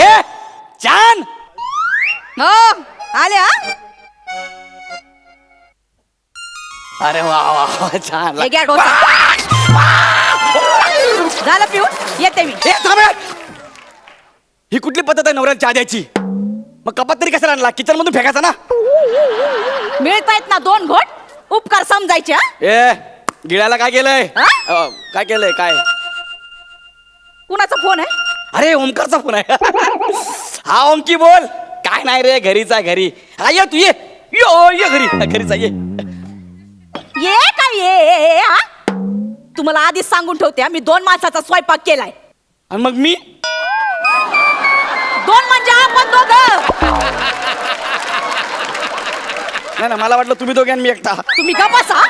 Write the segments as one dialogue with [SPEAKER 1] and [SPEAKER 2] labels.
[SPEAKER 1] ए चान!
[SPEAKER 2] हो आले हा?
[SPEAKER 1] अरे वा वा वा छान
[SPEAKER 2] हे घ्या डोसा. झालं पिऊन येते मी.
[SPEAKER 1] ए थांबे. ही कुठली पद्धत आहे नवऱ्याला चहा द्यायची? मग कपात तरी कशाला आणला? किचन मधून फेकायचा ना?
[SPEAKER 2] मिळतायत ना दोन घोट उपकार समजायचे हा?
[SPEAKER 1] ए गिळायला काय केलंय?
[SPEAKER 2] हा?
[SPEAKER 1] अ, काय केलंय काय?
[SPEAKER 2] कुणाचा फोन आहे?
[SPEAKER 1] अरे ओमकारचा फोन आहे. हा ओमकी बोल. काय नाही रे घरीच आहे घरी. हा ये तू ये. यो ये घरी. घरीच आहे, ये.
[SPEAKER 2] ये काय ये? हा? तुम्हाला आधीच सांगून ठेवते हा, मी दोन माणसाचा स्वयंपाक केलाय.
[SPEAKER 1] आणि मग मी?
[SPEAKER 2] दोन म्हणजे आपण दोघं.
[SPEAKER 1] नाही ना मला वाटलं तुम्ही दोघे आणि मी एकटा.
[SPEAKER 2] तुम्ही का बसा.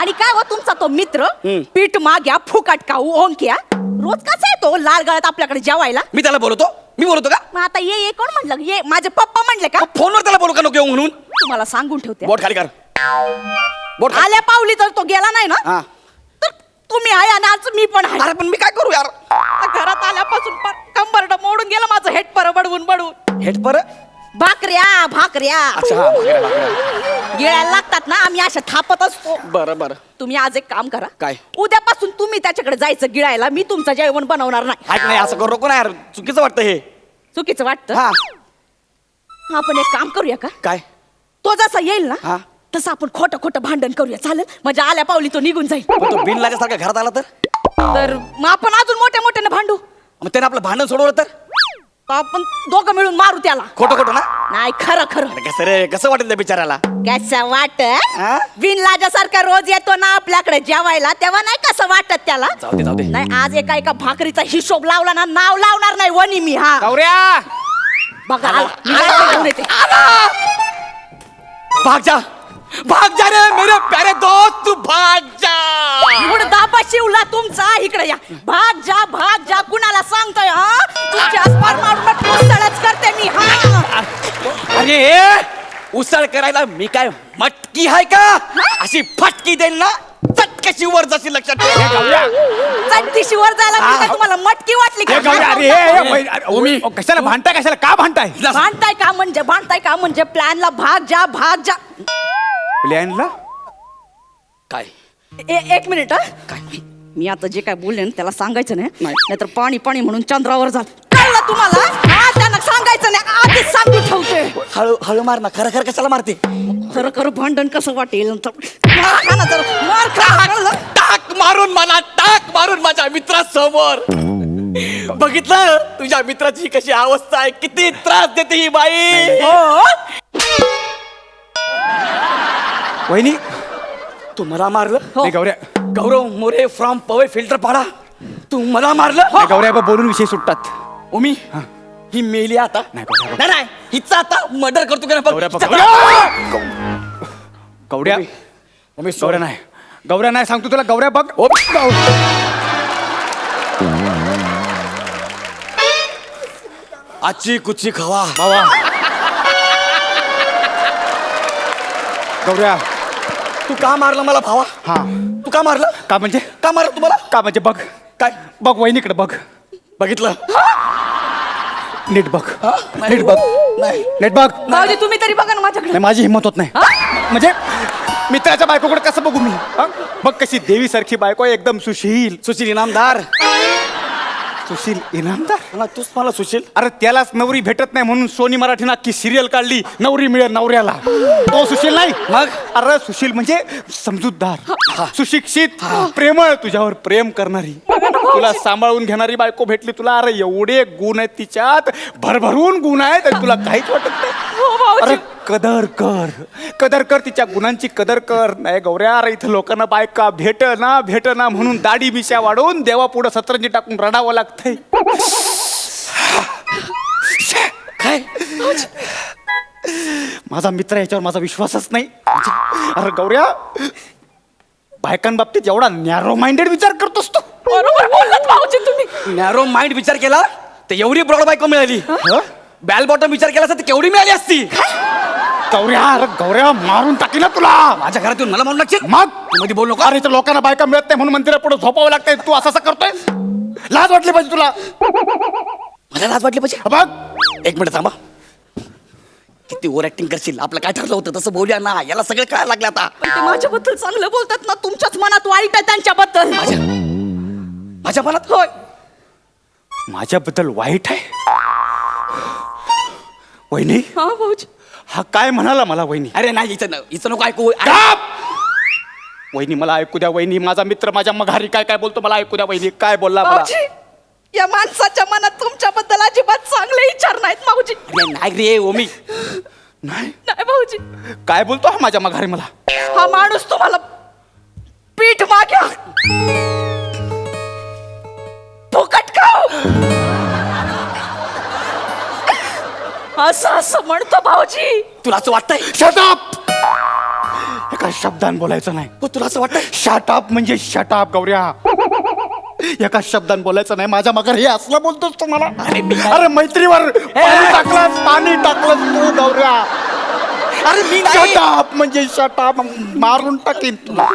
[SPEAKER 2] आणि काय हो तुमचा तो मित्र?
[SPEAKER 1] हम्म.
[SPEAKER 2] पीठ माग्या फुकट खाऊ ओंक्या रोज कसा येतो? लाल गळ्यात आपल्याकडे जेवायला?
[SPEAKER 1] मी त्याला बोलवतो. मी बोलवतो का?
[SPEAKER 2] मग आता ये ये कोण म्हणलं? ये माझे पप्पा म्हणले का?
[SPEAKER 1] फोनवर त्याला बोलू का नको येऊ म्हणून?
[SPEAKER 2] तुम्हाला सांगून ठेवते.
[SPEAKER 1] बोट खाली कर. बोट खाली.
[SPEAKER 2] आल्या पावली तर तो गेला नाही ना?
[SPEAKER 1] हा.
[SPEAKER 2] तर तुम्ही आहे आणि आज मी पण आहे.
[SPEAKER 1] अरे पण मी काय करू यार?
[SPEAKER 2] घरात आल्यापासून पार कंबरड मोडून गेलं माझं हेट पर बडवून बडवून.
[SPEAKER 1] हेट पर
[SPEAKER 2] भाकऱ्या भाकऱ्या.
[SPEAKER 1] अच्छा हा भाकऱ्या, भाकऱ्या.
[SPEAKER 2] गिळायला लागतात ना आम्ही अशा थापत असतो.
[SPEAKER 1] बरं बरं.
[SPEAKER 2] तुम्ही आज एक काम करा.
[SPEAKER 1] काय?
[SPEAKER 2] उद्यापासून तुम्ही त्याच्याकडे जायचं गिळायला मी तुमचं जेवण बनवणार नाही.
[SPEAKER 1] ऐक नाही असं करू नको ना यार. चुकीचं वाटतं हे.
[SPEAKER 2] चुकीचं वाटतं?
[SPEAKER 1] हा.
[SPEAKER 2] आपण एक काम करूया का?
[SPEAKER 1] काय?
[SPEAKER 2] तो जसा येईल ना
[SPEAKER 1] हा.
[SPEAKER 2] तसं आपण खोटं खोटं भांडण करूया. चालेल? म्हणजे आल्या पावली तो निघून जाईल.
[SPEAKER 1] पण तो बिन लाजासारखा घरात आला तर?
[SPEAKER 2] तर मग आपण अजून मोठ्या मोठ्याने भांडू.
[SPEAKER 1] मग त्याने आपलं भांडण सोडवलं तर?
[SPEAKER 2] आपण दोघं मिळून मारू त्याला.
[SPEAKER 1] खोटं खोटं ना?
[SPEAKER 2] नाही खरं खरं.
[SPEAKER 1] अरे कसं रे कसं वाटेल त्या बिचाराला
[SPEAKER 2] कसं वाटत?
[SPEAKER 1] हा?
[SPEAKER 2] बिनलाजासारखा रोज येतो ना आपल्याकडे जेवायला तेव्हा नाही कसं वाटत त्याला?
[SPEAKER 1] जाऊ दे जाऊ दे.
[SPEAKER 2] नाही आज एका एका भाकरीचा हिशोब लावला ना नाव लावणार नाही वनी मी हा.
[SPEAKER 1] गौऱ्या!
[SPEAKER 2] बघा आला. मी काय घेऊन येते.
[SPEAKER 1] भाग जा. भाग जा रे मेरे प्यारे दोस्त तू भाग जा.
[SPEAKER 2] मुडदा शिवला तुमचा. इकडे या. भाग जा भाग जा. कुणाला सांगतोय हा? तुमची आसपास मारून उसळच करते मी हा?
[SPEAKER 1] अरे उसळ करायला मी काय मटकी आहे का? अशी फटकी देईल ना चटकशी वर जशी लक्षात ठेव.
[SPEAKER 2] चटतीशीवर जायला मी काय तुम्हाला मटकी वाटली
[SPEAKER 3] गौरी, अरे हे, हे, अरे, ओमी, ओ, कशाला भांडताय कशाला का भांडताय?
[SPEAKER 2] भांडताय का म्हणजे भांडताय का म्हणजे प्लॅनला भाग जा भाग जा.
[SPEAKER 3] प्लॅनला?
[SPEAKER 1] काय?
[SPEAKER 2] ए- एक मिनिट हा.
[SPEAKER 1] काय?
[SPEAKER 2] मी आता जे काय बोलले ना त्याला सांगायचं नाही.
[SPEAKER 1] नाही.
[SPEAKER 2] नाहीतर पाणी पाणी म्हणून चंद्रावर जा. कळलं तुम्हाला? त्यांना सांगायचं नाही आधीच सांगून ठेवते.
[SPEAKER 1] हळू हळू मार ना खरं खरं कशाला मारते?
[SPEAKER 2] खरं खरं भांडण कसं वाटेल? मार खा ना जरा, मार खा कळलं?
[SPEAKER 1] टाक मारून मला टाक मारून माझ्या मित्रासमोर. बघितलं? तुझ्या मित्राची कशी अवस्था आहे? किती त्रास देते ही बाई.
[SPEAKER 2] हो?
[SPEAKER 3] वहिनी
[SPEAKER 1] तू मला मारलं?
[SPEAKER 3] नाही, गौऱ्या.
[SPEAKER 1] Gaurav More from Powai filter Pada. तू मला मारलं?
[SPEAKER 3] नाही, गौऱ्या बा, बोलून विषय सुटतात.
[SPEAKER 1] ओमी ही. मेली आता.
[SPEAKER 3] नाही, गौऱ्या,
[SPEAKER 1] नाही नाही हिचा आता मर्डर करतो का नाही बघ.
[SPEAKER 3] गौऱ्या
[SPEAKER 1] हिचा-
[SPEAKER 3] गौऱ्या! गौऱ्या
[SPEAKER 1] ओमी, ओमी,
[SPEAKER 3] गौऱ्या नाही. गौऱ्या नाही सांगतो तुला गौऱ्या बघ.
[SPEAKER 1] आजची कुची खवा.
[SPEAKER 3] बाबा. गौऱ्या
[SPEAKER 1] तू का मारलं मला भावा?
[SPEAKER 3] हा.
[SPEAKER 1] तू का मारलं?
[SPEAKER 3] का म्हणजे?
[SPEAKER 1] का मारलं तुम्हाला?
[SPEAKER 3] का म्हणजे बघ.
[SPEAKER 1] काय?
[SPEAKER 3] बघ वहिनीकडे बघ.
[SPEAKER 1] बघितलं.
[SPEAKER 3] नीट बघ.
[SPEAKER 1] नाही.
[SPEAKER 3] नीट बघ.
[SPEAKER 1] नाही.
[SPEAKER 3] नीट बघ.
[SPEAKER 2] भाऊजी तुम्ही तरी बघा ना माझ्याकडे.
[SPEAKER 3] नाही माझी हिंमत होत नाही. म्हणजे मित्राच्या बायकोकडे कसं बघू मी? हा? बघ कशी देवी सारखी बायको आहे, एकदम सुशील.
[SPEAKER 1] सुशील इनामदार.
[SPEAKER 3] सुशील इनामदार?
[SPEAKER 1] मला तूच मला सुशील.
[SPEAKER 3] अरे त्यालाच नवरी भेटत नाही म्हणून सोनी मराठीनं अख्खी सिरियल काढली. नवरी मिळेल नवऱ्याला. तो सुशील नाही?
[SPEAKER 1] मग?
[SPEAKER 3] अरे सुशील म्हणजे समजूतदार. सुशिक्षित प्रेमळ तुझ्यावर प्रेम करणारी. तुला सांभाळून घेणारी बायको भेटली तुला. अरे एवढे गुण आहेत तिच्यात. भरभरून गुण आहेत आणि तुला काहीच वाटत नाही. अरे कदर कर. कदर कर तिच्या गुणांची कदर कर. नाही गौऱ्या अरे इथं लोकांना बायका भेट ना भेट ना म्हणून दाढी बिशा वाढवून देवा पुढं सतरंजी टाकून रडावं लागतंय.
[SPEAKER 1] काय?
[SPEAKER 3] माझा मित्र याच्यावर माझा विश्वासच नाही. अरे गौऱ्या बायकांबाबतीत एवढा नॅरो माइंडेड विचार करतोस तू.
[SPEAKER 2] बरोबर बोललात भाऊजी तुम्ही.
[SPEAKER 1] नॅरो माइंड विचार केला तर एवढी ब्रॉड बायको मिळाली. बॅल बॉटम विचार केला असता तर केवढी मिळाली असती?
[SPEAKER 3] गौऱ्या अरे गौऱ्या मारून टाकी ना तुला.
[SPEAKER 1] माझ्या घरात येऊन मला म्हणून लागशील?
[SPEAKER 3] मग?
[SPEAKER 1] तू मध्ये बोल नको.
[SPEAKER 3] अरे इथं लोकांना बायका मिळत नाही म्हणून मंदिरात पुढे झोपावं लागतंय. तू असं असं करतोय? लाज वाटली पाहिजे तुला.
[SPEAKER 1] मला लाज वाटली पाहिजे.
[SPEAKER 3] बघ
[SPEAKER 1] एक मिनिट थांबा. किती ओव्हर ऍक्टिंग करशील? आपलं काय ठरलं होतं? तसं बोलूया ना. याला सगळं काय लागलं आता.
[SPEAKER 2] पण ते माझ्याबद्दल चांगलं बोलतात ना. तुमच्याच मनात वाईट आहे त्यांच्याबद्दल.
[SPEAKER 1] माझ्या माझ्या मनात? होय.
[SPEAKER 3] माझ्याबद्दल वाईट आहे? वहिनी?
[SPEAKER 2] हा भाऊजी.
[SPEAKER 3] हा काय म्हणाला मला वहिनी?
[SPEAKER 1] अरे नाही हिचं न- हिचं नको ऐकू.
[SPEAKER 3] गप! वहिनी मला ऐकू द्या वहिनी. माझा मित्र माझ्या मघारी काय काय बोलतो मला ऐकू द्या वहिनी. काय बोलला मला?
[SPEAKER 2] या माणसाच्या मनात तुमच्याबद्दल अजिबात चांगले विचार नाहीत
[SPEAKER 1] अरे नाही रे ओमी
[SPEAKER 3] नाही?
[SPEAKER 2] नाही भाऊजी
[SPEAKER 3] काय बोलतो हा माझ्या मघारी मला?
[SPEAKER 2] हा माणूस तुम्हाला पीठ माग्या फुकट खाऊ! असं असं म्हणतो भाऊजी.
[SPEAKER 1] तुला असं वाटतंय?
[SPEAKER 3] शटाप एका शब्दान बोलायचं नाही.
[SPEAKER 1] हो, तुला असं वाटतंय?
[SPEAKER 3] शटाप म्हणजे शटाप गौऱ्या. एका शब्दान बोलायचं नाही. माझ्या मगर हे असलं बोलतोस तू मला.
[SPEAKER 1] अरे
[SPEAKER 3] अरे मैत्रीवर पाणी टाकलंस पाणी टाकलंस तू गौऱ्या.
[SPEAKER 1] अरे मी
[SPEAKER 3] शटाप म्हणजे शटाप मारून टाकीन तुला.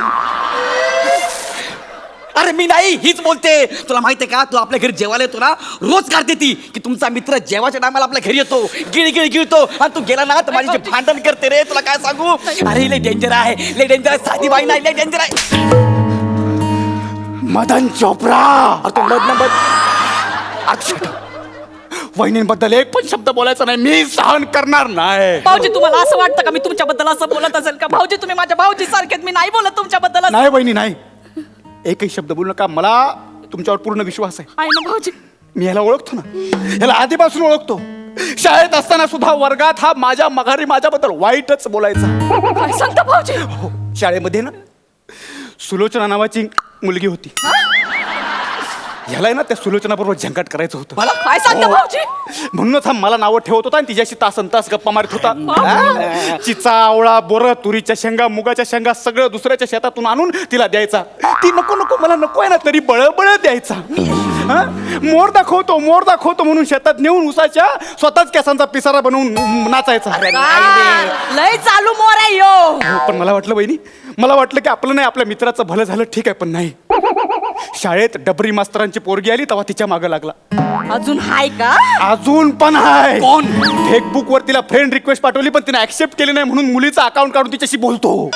[SPEAKER 1] अरे मी नाही हीच बोलते. तुला माहितीये का? तू आपल्या घरी जेवायला येतो ना रोज काढते ती की तुमचा मित्र जेवाच्या टायमाला आपल्या घरी येतो गिळ गिळ गिळतो. आणि तू गेला ना तर माझी जी भांडण करते रे तुला काय सांगू? अरे लय डेंजर आहे. लय डेंजर आहे. साधी बाई नाही लय डेंजर आहे.
[SPEAKER 3] मदन चोप्रा.
[SPEAKER 1] अरे तू मधनं मध
[SPEAKER 3] अच्छा वहिनींबद्दल एक पण शब्द बोलायचा नाही. मी सहन करणार नाही.
[SPEAKER 2] भाऊजी तुम्हाला असं वाटतं का मी तुमच्याबद्दल असं बोलत असेल का? भाऊजी तुम्ही माझ्या भाऊजी सारखेत. मी नाही बोलत तुमच्याबद्दल. असं.
[SPEAKER 3] नाही वहिनी नाही. एकही शब्द बोलू नका. मला तुमच्यावर पूर्ण विश्वास आहे.
[SPEAKER 2] आहे ना भाऊजी.
[SPEAKER 3] मी ह्याला ओळखतो ना. ह्याला आधीपासून ओळखतो. शाळेत असताना सुद्धा वर्गात हा माझ्या मघारी माझ्याबद्दल वाईटच बोलायचा.
[SPEAKER 2] काय सांगता भाऊजी?
[SPEAKER 3] हो शाळेमध्ये ना सुलोचना नावाची मुलगी होती. ह्याला आहे ना त्या सुलोचना बरोबर झंकाट करायचं होतं.
[SPEAKER 1] मला
[SPEAKER 2] काय सांगता
[SPEAKER 3] हो.
[SPEAKER 2] भाऊजी?
[SPEAKER 3] म्हणूनच हा मला नावं ठेवत होता आणि तिच्याशी तासन तास गप्पा मारत होता. हा? चिचा आवळा बोर तुरीच्या शेंगा मुगाच्या शेंगा सगळं दुसऱ्याच्या शेतातून आणून तिला द्यायचा. ती नको नको मला नको आहे ना तरी बळबळ द्यायचा. हा? मोर दाखवतो मोर दाखवतो म्हणून शेतात नेऊन उसाच्या स्वतःच केसांचा पिसारा बनवून नाचायचा.
[SPEAKER 2] आ, लय चालू मोर आहे यो.
[SPEAKER 3] पण मला वाटलं बहिणी मला वाटलं की आपलं नाही आपल्या मित्राचं भलं झालं ठीक आहे पण नाही. शाळेत डबरी मास्तरांची पोरगी आली तेव्हा तिच्या मागं लागला.
[SPEAKER 2] अजून हाय का?
[SPEAKER 3] अजून पण आहे
[SPEAKER 1] कोण?
[SPEAKER 3] फेसबुक वर तिला फ्रेंड रिक्वेस्ट पाठवली पण तिने ऍक्सेप्ट केली नाही म्हणून मुलीचा अकाउंट काढून तिच्याशी बोलतो.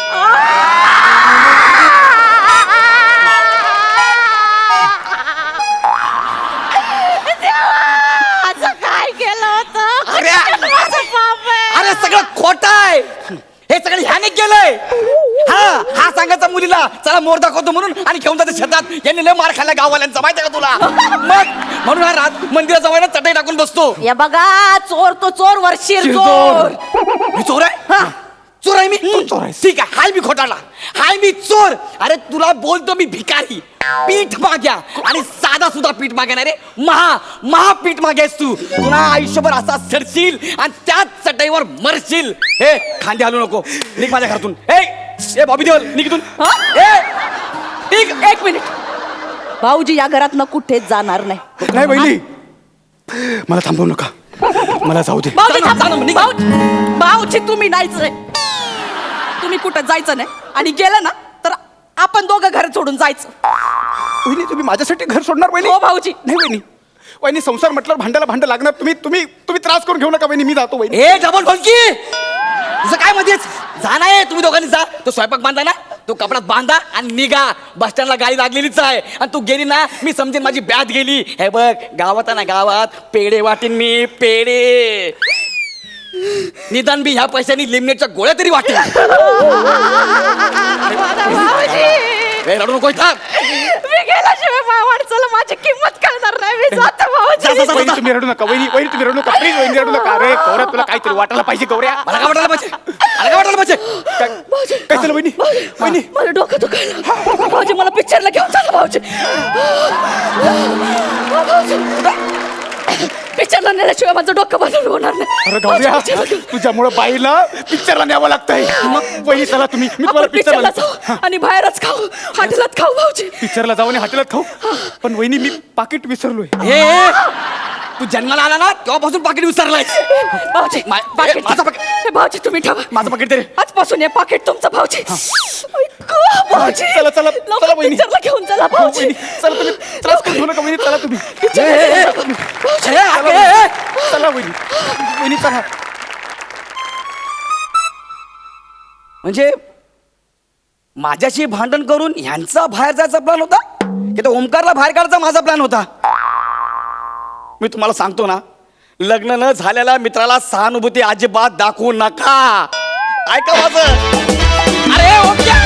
[SPEAKER 2] असं काय केलं होतं.
[SPEAKER 1] अरे सगळं खोट आहे. हे सगळं ह्याने केलंय. हा हा सांगायचा मुलीला चला मोर दाखवतो म्हणून आणि घेऊन जाते शेतात. यांनी लय मार खाल्ला गाववाल्यांचा माहितीये का तुला? मग म्हणून हा रात मंदिरात जवळ चटई टाकून बसतो.
[SPEAKER 2] या बघा चोर तो चोर
[SPEAKER 3] शिरजोर.
[SPEAKER 2] चोर.
[SPEAKER 1] मी चोर आहे? हा. चोर आहे मी
[SPEAKER 3] चोर आहेस.
[SPEAKER 1] ठीक आहे हाय मी खोटाला हाय मी चोर. अरे तुला बोलतो मी भिकारी. पीठ माग्या. आणि साधा सुद्धा पीठ माग्या रे. महा महा पीठ माग्यास तू. तुला आयुष्यभर असा सरशील आणि त्याच चटईवर मरशील. हे खांदे हलू नको. निघ माझ्या घरातून. हे ए बॉबी देवल निघ इथून.
[SPEAKER 2] हा?
[SPEAKER 1] ए निघ
[SPEAKER 2] एक मिनिट. भाऊजी या घरात न कुठेच जाणार नाही.
[SPEAKER 3] नाही बहिणी. मला थांबवू नका. मला जाऊ दे.
[SPEAKER 2] भाऊजी थांबा. भाऊ- भाऊजी तुम्ही नाहीच रे. तुम्ही कुठं जायचं नाही. आणि गेलं ना तर आपण दोघं घर सोडून जायचं.
[SPEAKER 3] वहिनी तुम्ही माझ्यासाठी घर सोडणार वहिनी?
[SPEAKER 2] हो भाऊजी.
[SPEAKER 3] नाही वहिनी. वहिनी संसार म्हटल्यावर भांड्याला भांडं लागणार. तुम्ही तुम्ही तुम्ही त्रास करून घेऊ नका वहिनी. मी जातो वहिनी.
[SPEAKER 1] ए डबल ढोलकी तुझं काय मध्येच जा ना ये तुम्ही दोघांनी जा. तो स्वयंपाक बांधा ना तो कपड्यात बांधा आणि निघा. बस स्टँडला गाडी लागलेलीच आहे. आणि तू गेली ना मी समजेन माझी बॅट गेली. हे बघ गावात आहे ना गावात. पेढे वाटेन मी पेढे. निदान बी ह्या पैशानी लिमिनेटच्या गोळ्या तरी वाटेल
[SPEAKER 2] भाऊजी.
[SPEAKER 1] ए, रडू नको इथं
[SPEAKER 2] मी गेल्याशिवाय मा- माणसाला माझी किंमत कळणार नाही. मी जातो
[SPEAKER 1] जा, जा,
[SPEAKER 2] भाऊजी
[SPEAKER 1] जा.
[SPEAKER 3] वहिनी तुम्ही रडू नका. वहिनी वहिनी तुम्ही रडू नका. प्लीज वहिनी रडू नका. अरे गौऱ्या तुला काहीतरी वाटायला पाहिजे गौऱ्या.
[SPEAKER 1] मला काय वाटायला पाहिजे? मला काय वाटायला पाहिजे?
[SPEAKER 3] काय काय झालं वहिनी? वहिनी?
[SPEAKER 2] मला डोकं दुखायला भाऊजी मला पिक्चरला घेऊन चला भाऊजी. नेल्याशिवाय माझं डोकं बदल होणार नाही.
[SPEAKER 3] अरे गौऱ्या
[SPEAKER 2] घेऊन-
[SPEAKER 3] तुझ्यामुळे बाईला पिक्चरला न्यावं लागतंय. मग वहिनी चला तुम्ही. मी तुम्हाला
[SPEAKER 2] आपण पिक्चरला
[SPEAKER 3] पिक्चरला
[SPEAKER 2] जाऊ आणि बाहेरच खाऊ. हॉटेलात खाऊ भाऊजी.
[SPEAKER 3] पिक्चरला जाऊ आणि हॉटेलात खाऊ. पण वहिनी मी पाकिट विसरलोय.
[SPEAKER 1] ए ए, तू जन्माला आला ना तेव्हापासून पाकिट विसरलाय
[SPEAKER 2] भाऊजी.
[SPEAKER 1] मा-
[SPEAKER 2] पाकीट.
[SPEAKER 1] ए, माझं पाकीट.
[SPEAKER 2] हे भाऊजी तुम्ही ठेवा.
[SPEAKER 1] माझं पाकिट दे रे.
[SPEAKER 2] आजपासून हे पाकिट तुमचं भाऊजी.
[SPEAKER 3] चला, चला, चला, वहिनी.
[SPEAKER 2] पिक्चरला घेऊन चला भाऊजी.
[SPEAKER 3] वहिनी, चला तुम्ही त्रास करू नका वहिनी चला तुम्ही. चला वहिनी वहिनी चला
[SPEAKER 1] म्हणजे माझ्याशी भांडण करून ह्यांचा बाहेर जायचा प्लॅन होता की तो ओमकारला बाहेर काढायचा माझा प्लॅन होता. मी तुम्हाला सांगतो ना लग्न न झालेल्या मित्राला सहानुभूती अजिबात दाखवू नका. ऐका माझं. अरे ओमकार!